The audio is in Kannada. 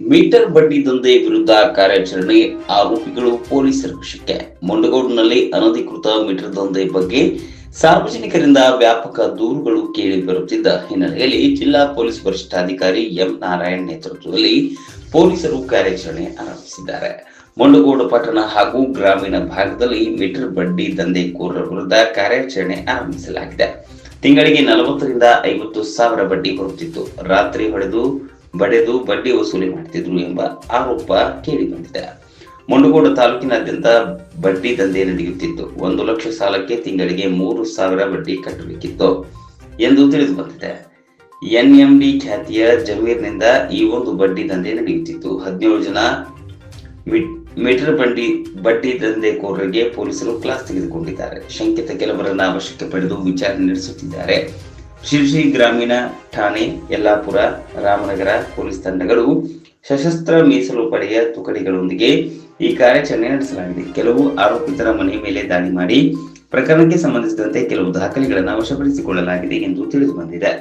ಮೀಟರ್ ಬಡ್ಡಿ ದಂಧೆ ವಿರುದ್ಧ ಕಾರ್ಯಾಚರಣೆ ಆರೋಪಿಗಳು ಪೊಲೀಸರ ವಶಕ್ಕೆ. ಮುಂಡಗೋಡಿನಲ್ಲಿ ಅನಧಿಕೃತ ಮೀಟರ್ ದಂಧೆ ಬಗ್ಗೆ ಸಾರ್ವಜನಿಕರಿಂದ ವ್ಯಾಪಕ ದೂರುಗಳು ಕೇಳಿ ಬರುತ್ತಿದ್ದ ಹಿನ್ನೆಲೆಯಲ್ಲಿ ಜಿಲ್ಲಾ ಪೊಲೀಸ್ ವರಿಷ್ಠಾಧಿಕಾರಿ ಎಂ ನಾರಾಯಣ್ ನೇತೃತ್ವದಲ್ಲಿ ಪೊಲೀಸರು ಕಾರ್ಯಾಚರಣೆ ಆರಂಭಿಸಿದ್ದಾರೆ. ಮುಂಡಗೋಡು ಪಟ್ಟಣ ಹಾಗೂ ಗ್ರಾಮೀಣ ಭಾಗದಲ್ಲಿ ಮೀಟರ್ ಬಡ್ಡಿ ದಂಧೆಕೋರರ ವಿರುದ್ಧ ಕಾರ್ಯಾಚರಣೆ ಆರಂಭಿಸಲಾಗಿದೆ. ತಿಂಗಳಿಗೆ ನಲವತ್ತರಿಂದ ಐವತ್ತು ಸಾವಿರ ಬಡ್ಡಿ ಬರುತ್ತಿತ್ತು ರಾತ್ರಿ ಹೊಡೆದು ಬಡೆದು ಬಡ್ಡಿ ವಸೂಲಿ ಮಾಡ್ತಿದ್ರು ಎಂಬ ಆರೋಪ ಕೇಳಿ ಬಂದಿದೆ. ಮುಂಡಗೋಡು ತಾಲೂಕಿನಾದ್ಯಂತ ಬಡ್ಡಿ ದಂಧೆ ನಡೆಯುತ್ತಿತ್ತು. ಒಂದು ಲಕ್ಷ ಸಾಲಕ್ಕೆ ತಿಂಗಳಿಗೆ ಮೂರು ಸಾವಿರ ಬಡ್ಡಿ ಕಟ್ಟಬೇಕಿತ್ತು ಎಂದು ತಿಳಿದು ಬಂದಿದೆ. ಎನ್ಎಂಡಿ ಖ್ಯಾತಿಯ ಜಮೀರ್ನಿಂದ ಈ ಒಂದು ಬಡ್ಡಿ ದಂಧೆ ನಡೆಯುತ್ತಿತ್ತು. ಹದಿನೇಳು ಜನ ಮೀಟರ್ ಬಂಡಿ, ಬಡ್ಡಿ ದಂಧೆಕೋರರಿಗೆ ಪೊಲೀಸರು ಕ್ಲಾಸ್ ತೆಗೆದುಕೊಂಡಿದ್ದಾರೆ. ಶಂಕಿತ ಕೆಲವರನ್ನ ವಶಕ್ಕೆ ಪಡೆದು ವಿಚಾರಣೆ ನಡೆಸುತ್ತಿದ್ದಾರೆ. ಶಿರ್ಸಿ ಗ್ರಾಮೀಣ ಠಾಣೆ ಯಲ್ಲಾಪುರ, ರಾಮನಗರ ಪೊಲೀಸ್ ತಂಡಗಳು ಸಶಸ್ತ್ರ ಮೀಸಲು ಪಡೆಯ ತುಕಡಿಗಳೊಂದಿಗೆ ಈ ಕಾರ್ಯಾಚರಣೆ ನಡೆಸಲಾಗಿದೆ. ಕೆಲವು ಆರೋಪಿತರ ಮನೆ ಮೇಲೆ ದಾಳಿ ಮಾಡಿ ಪ್ರಕರಣಕ್ಕೆ ಸಂಬಂಧಿಸಿದಂತೆ ಕೆಲವು ದಾಖಲೆಗಳನ್ನು ವಶಪಡಿಸಿಕೊಳ್ಳಲಾಗಿದೆ ಎಂದು ತಿಳಿದು ಬಂದಿದೆ